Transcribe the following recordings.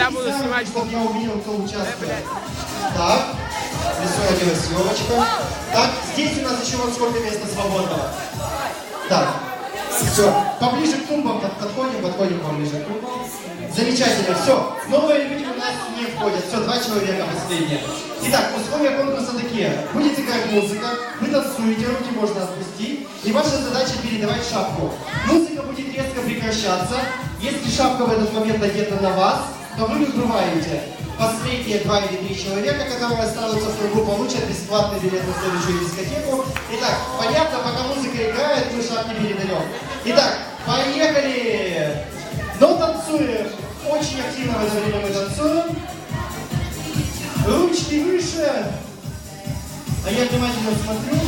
Я буду снимать чтобы я увидел, кто участвует. Так, рисуем съемочка. Так, здесь у нас еще вот сколько места свободного. Так, все, поближе к под- подходим, подходим поближе к тумбам. Замечательно, все. Новые люди у нас не входят. Все, два человека последние. Итак, условия конкурса такие. Будет играть музыка, вы танцуете, руки можно отпустить. И ваша задача передавать шапку. Музыка будет резко прекращаться. Если шапка в этот момент одета на вас, то вы выбываете. Последние два или три человека, которые останутся в кругу, получат бесплатный билет на следующую дискотеку. Итак, понятно, пока музыка играет, мы шапки передаем. Итак, поехали! Но танцуем. Очень активно в это время мы танцуем. Ручки выше. А я внимательно смотрю.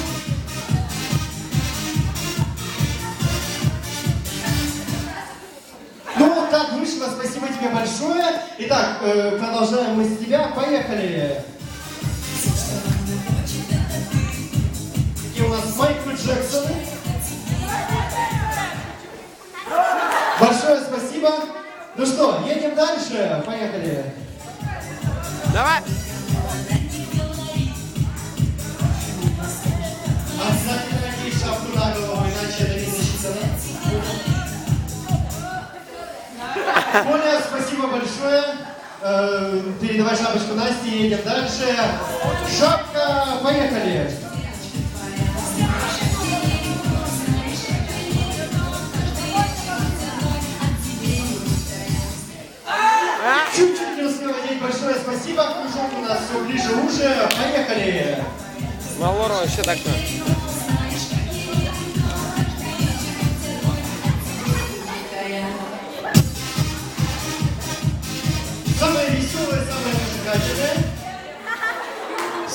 Вышло, спасибо тебе большое. Итак, э, продолжаем мы с тебя. Поехали. Какие у нас Майкл Джексон. Большое спасибо. Ну что, едем дальше. Поехали. Давай. Коля, спасибо большое. Э, Передавай шапочку Насте, едем дальше. Шапка, поехали. Чуть-чуть не успел надеть, большое спасибо. Кружок у нас все ближе уже. Поехали. Малора вообще так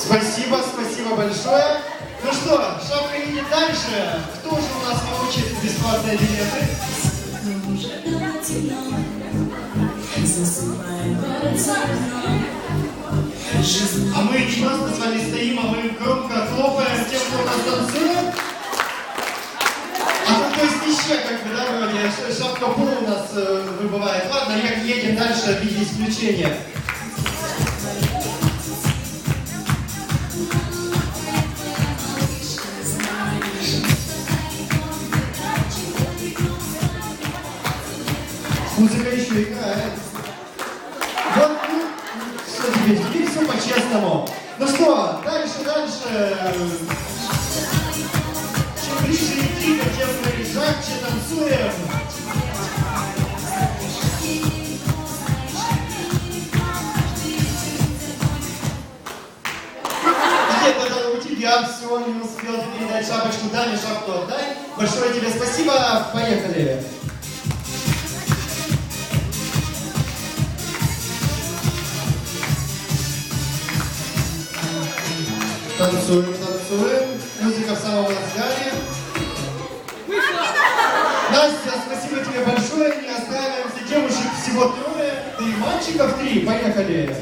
Спасибо, спасибо большое. Ну что, шапка едет дальше. Кто же у нас получит бесплатные билеты? А мы не просто с вами стоим, а мы громко хлопаем тем, кто нас танцует. А ну, то есть еще как бы, да, вроде шапка пола у нас э, выбывает. Ладно, е- едем дальше виде исключения. Музыка еще играет. Вот, ну, что теперь? Теперь все по-честному. Ну что, дальше, дальше. Чем ближе интрига, тем мы жарче танцуем. Нет, это у тебя все, не успел передать шапочку даме, шапку отдай. Большое тебе спасибо, поехали. Танцуем, танцуем. Музыка в самом разгаре. Настя, спасибо тебе большое. Не оставляемся. Девушек всего трое. Да и мальчиков три. Поехали.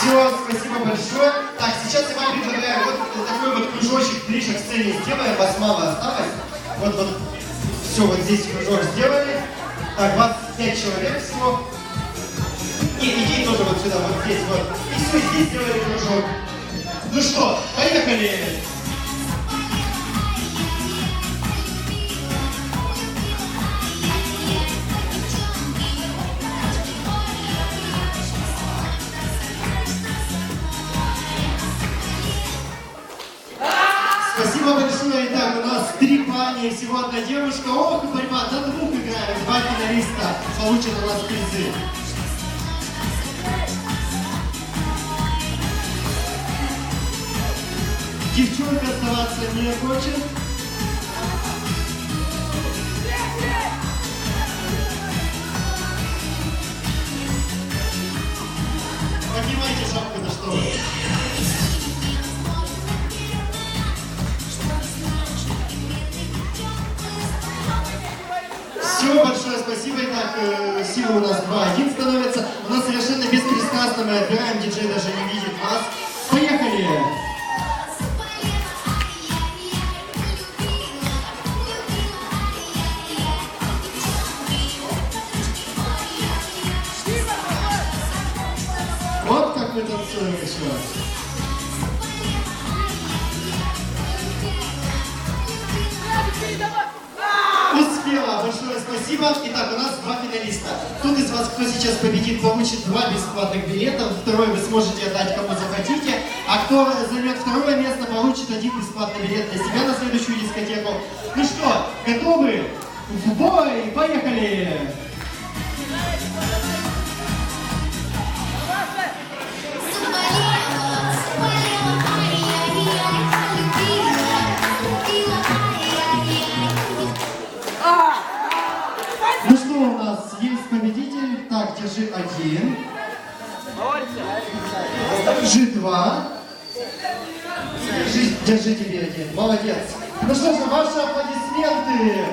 Все, спасибо большое. Так, сейчас я вам предлагаю вот такой вот кружочек к сцене сделаем. Вас мало осталось. Вот, вот, все, вот здесь кружок сделали. Так, 25 человек всего. И иди тоже вот сюда, вот здесь, вот. И все, здесь сделали кружок. Ну что, поехали! Спасибо большое. Итак, у нас три пани, всего одна девушка. Ох, борьба, до двух играем. Два финалиста получат у нас призы. Девчонка оставаться не хочет. Большое, большое спасибо. Итак, э, сила у нас 2-1 становится. У нас совершенно беспристрастно мы отбираем, диджей даже не видит нас. Поехали! Вот как мы танцуем еще. Спасибо. Итак, у нас два финалиста. Тот из вас, кто сейчас победит, получит два бесплатных билета. Второй вы сможете отдать кому захотите. А кто займет второе место, получит один бесплатный билет для себя на следующую дискотеку. Ну что, готовы? В бой! Поехали! Так, держи один. Держи два. Держи, держи тебе один. Молодец. Ну что же, ваши аплодисменты.